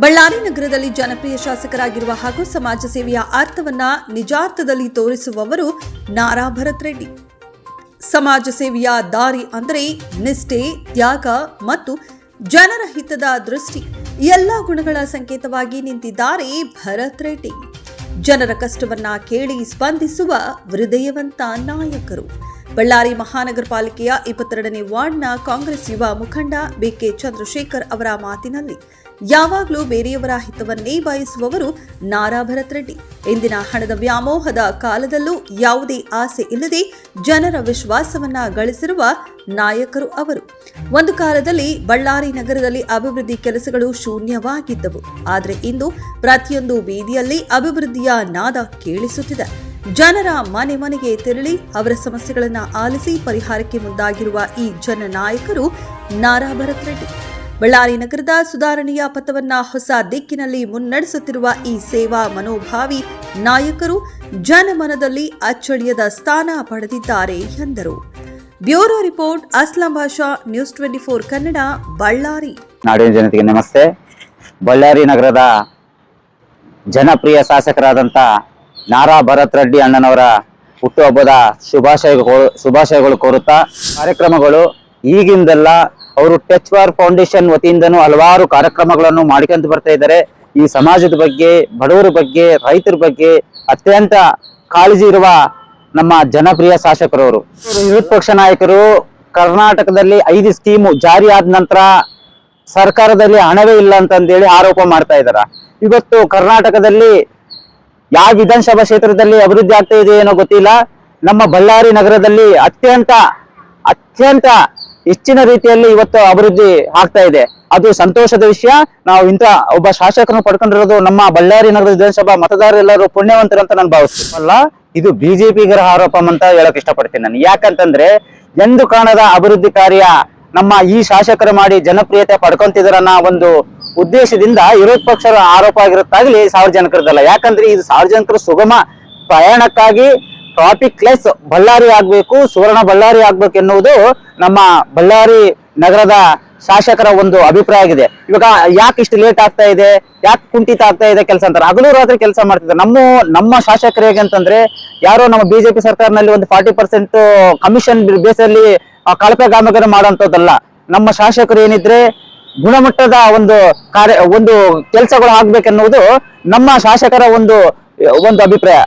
ಬಳ್ಳಾರಿ ನಗರದಲ್ಲಿ ಜನಪ್ರಿಯ ಶಾಸಕರಾಗಿರುವ ಹಾಗೂ ಸಮಾಜ ಸೇವೆಯ ಅರ್ಥವನ್ನ ನಿಜಾರ್ಥದಲ್ಲಿ ತೋರಿಸುವವರು ನಾರಾ ಭರತ್ ರೆಡ್ಡಿ. ಸಮಾಜ ಸೇವೆಯ ದಾರಿ ಅಂದರೆ ನಿಷ್ಠೆ, ತ್ಯಾಗ ಮತ್ತು ಜನರ ಹಿತದ ದೃಷ್ಟಿ. ಎಲ್ಲ ಗುಣಗಳ ಸಂಕೇತವಾಗಿ ನಿಂತಿದ್ದಾರೆ ಭರತ್ ರೆಡ್ಡಿ. ಜನರ ಕಷ್ಟವನ್ನ ಕೇಳಿ ಸ್ಪಂದಿಸುವ ಹೃದಯವಂತ ನಾಯಕರು. ಬಳ್ಳಾರಿ ಮಹಾನಗರ ಪಾಲಿಕೆಯ ಇಪ್ಪತ್ತೆರಡನೇ ವಾರ್ಡ್ನ ಕಾಂಗ್ರೆಸ್ ಯುವ ಮುಖಂಡ ಬಿಕೆ ಚಂದ್ರಶೇಖರ್ ಅವರ ಮಾತಿನಲ್ಲಿ ಯಾವಾಗಲೂ ಬೇರೆಯವರ ಹಿತವನ್ನೇ ಬಯಸುವವರು ನಾರಾ ಭರತ್ ರೆಡ್ಡಿ. ಇಂದಿನ ಹಣದ ವ್ಯಾಮೋಹದ ಕಾಲದಲ್ಲೂ ಯಾವುದೇ ಆಸೆ ಇಲ್ಲದೆ ಜನರ ವಿಶ್ವಾಸವನ್ನ ಗಳಿಸಿರುವ ನಾಯಕರು ಅವರು. ಒಂದು ಕಾಲದಲ್ಲಿ ಬಳ್ಳಾರಿ ನಗರದಲ್ಲಿ ಅಭಿವೃದ್ಧಿ ಕೆಲಸಗಳು ಶೂನ್ಯವಾಗಿದ್ದವು. ಆದರೆ ಇಂದು ಪ್ರತಿಯೊಂದು ಬೀದಿಯಲ್ಲಿ ಅಭಿವೃದ್ಧಿಯ ನಾದ ಕೇಳಿಸುತ್ತಿದೆ. ಜನರ ಮನೆ ಮನೆಗೆ ತೆರಳಿ ಅವರ ಸಮಸ್ಯೆಗಳನ್ನು ಆಲಿಸಿ ಪರಿಹಾರಕ್ಕೆ ಮುಂದಾಗಿರುವ ಈ ಜನ ನಾಯಕರು ನಾರಾ ಭರತ್ ರೆಡ್ಡಿ. ಬಳ್ಳಾರಿ ನಗರದ ಸುಧಾರಣೆಯ ಪಥವನ್ನ ಹೊಸ ದಿಕ್ಕಿನಲ್ಲಿ ಮುನ್ನಡೆಸುತ್ತಿರುವ ಈ ಸೇವಾ ಮನೋಭಾವಿ ನಾಯಕರು ಜನಮನದಲ್ಲಿ ಅಚ್ಚಳಿಯದ ಸ್ಥಾನ ಪಡೆದಿದ್ದಾರೆ ಎಂದರು. Bureau report, Aslam Basha, news twenty four Kannada, Ballari. ನಾಡಿನ ಜನತೆಗೆ ನಮಸ್ತೆ. ಬಳ್ಳಾರಿ ನಗರದ ಜನಪ್ರಿಯ ಶಾಸಕರಾದಂಥ ನಾರಾ ಭರತ್ ರೆಡ್ಡಿ ಅಣ್ಣನವರ ಹುಟ್ಟುಹಬ್ಬದ ಶುಭಾಶಯಗಳು ಶುಭಾಶಯಗಳು ಕೋರುತ್ತಾ ಕಾರ್ಯಕ್ರಮಗಳು ಈಗಿಂದೆಲ್ಲ ಅವರು ಟಚ್ ವಾರ್ ಫೌಂಡೇಶನ್ ವತಿಯಿಂದನೂ ಹಲವಾರು ಕಾರ್ಯಕ್ರಮಗಳನ್ನು ಮಾಡ್ಕೊಂತ ಬರ್ತಾ ಇದ್ದಾರೆ. ಈ ಸಮಾಜದ ಬಗ್ಗೆ, ಬಡವರ ಬಗ್ಗೆ, ರೈತರ ಬಗ್ಗೆ ಅತ್ಯಂತ ಕಾಳಜಿ ಇರುವ ನಮ್ಮ ಜನಪ್ರಿಯ ಶಾಸಕರವರು. ವಿರೋಧ ನಾಯಕರು ಕರ್ನಾಟಕದಲ್ಲಿ ಐದು ಸ್ಕೀಮು ಜಾರಿ ಆದ ನಂತರ ಸರ್ಕಾರದಲ್ಲಿ ಹಣವೇ ಇಲ್ಲ ಅಂತಂದೇಳಿ ಆರೋಪ ಮಾಡ್ತಾ ಇದಾರ ಇವತ್ತು ಕರ್ನಾಟಕದಲ್ಲಿ ಯಾವ ವಿಧಾನಸಭಾ ಕ್ಷೇತ್ರದಲ್ಲಿ ಅಭಿವೃದ್ಧಿ ಆಗ್ತಾ ಇದೆ ಏನೋ ಗೊತ್ತಿಲ್ಲ. ನಮ್ಮ ಬಳ್ಳಾರಿ ನಗರದಲ್ಲಿ ಅತ್ಯಂತ ಅತ್ಯಂತ ಹೆಚ್ಚಿನ ರೀತಿಯಲ್ಲಿ ಇವತ್ತು ಅಭಿವೃದ್ಧಿ ಆಗ್ತಾ ಇದೆ. ಅದು ಸಂತೋಷದ ವಿಷಯ. ನಾವು ಇಂಥ ಒಬ್ಬ ಶಾಸಕರನ್ನು ಪಡ್ಕೊಂಡಿರೋದು ನಮ್ಮ ಬಳ್ಳಾರಿ ನಗರದ ವಿಧಾನಸಭಾ ಮತದಾರರೆಲ್ಲರೂ ಪುಣ್ಯವಂತರು ಅಂತ ನಾನು ಭಾವಿಸ್ತೀನಿ ಅಲ್ಲ ಇದು ಬಿಜೆಪಿಗರ ಆರೋಪ ಅಂತ ಹೇಳಕ್ ಇಷ್ಟಪಡ್ತೀನಿ ನಾನು. ಯಾಕಂತಂದ್ರೆ ಎಂದು ಕಾಣದ ಅಭಿವೃದ್ಧಿ ಕಾರ್ಯ ನಮ್ಮ ಈ ಶಾಸಕರು ಮಾಡಿ ಜನಪ್ರಿಯತೆ ಪಡ್ಕೊಂತಿದಾರನ್ನ ಒಂದು ಉದ್ದೇಶದಿಂದ ವಿರೋಧ ಪಕ್ಷರ ಆರೋಪ ಆಗಿರುತ್ತಾಗ್ಲಿ ಸಾರ್ವಜನಿಕರದಲ್ಲ ಯಾಕಂದ್ರೆ ಇದು ಸಾರ್ವಜನಿಕರು ಸುಗಮ ಪ್ರಯಾಣಕ್ಕಾಗಿ ಟ್ರಾಫಿಕ್ ಲೆಸ್ ಬಳ್ಳಾರಿ ಆಗ್ಬೇಕು, ಸುವರ್ಣ ಬಳ್ಳಾರಿ ಆಗ್ಬೇಕು ಎನ್ನುವುದು ನಮ್ಮ ಬಳ್ಳಾರಿ ನಗರದ ಶಾಸಕರ ಒಂದು ಅಭಿಪ್ರಾಯ ಆಗಿದೆ. ಇವಾಗ ಯಾಕೆ ಇಷ್ಟು ಲೇಟ್ ಆಗ್ತಾ ಇದೆ, ಯಾಕೆ ಕುಂಠಿತ ಆಗ್ತಾ ಇದೆ ಕೆಲಸ ಅಂತಾರೆ. ಹಗಲು ರಾತ್ರಿ ಕೆಲಸ ಮಾಡ್ತಿದ್ದಾರೆ. ನಮ್ಮ ನಮ್ಮ ಶಾಸಕರು ಹೇಗೆ ಅಂತಂದ್ರೆ, ಯಾರೋ ನಮ್ಮ ಬಿಜೆಪಿ ಸರ್ಕಾರನಲ್ಲಿ ಒಂದು ಫಾರ್ಟಿ ಪರ್ಸೆಂಟ್ ಕಮಿಷನ್ ಬೇಸಲ್ಲಿ ಕಳಪೆ ಕಾಮಗಾರಿ ಮಾಡುವಂತದ್ದಲ್ಲ ನಮ್ಮ ಶಾಸಕರು ಏನಿದ್ರೆ ಗುಣಮಟ್ಟದ ಒಂದು ಕಾರ್ಯ ಒಂದು ಕೆಲಸಗಳು ಆಗ್ಬೇಕೆನ್ನುವುದು ನಮ್ಮ ಶಾಸಕರ ಒಂದು ಒಂದು ಅಭಿಪ್ರಾಯ.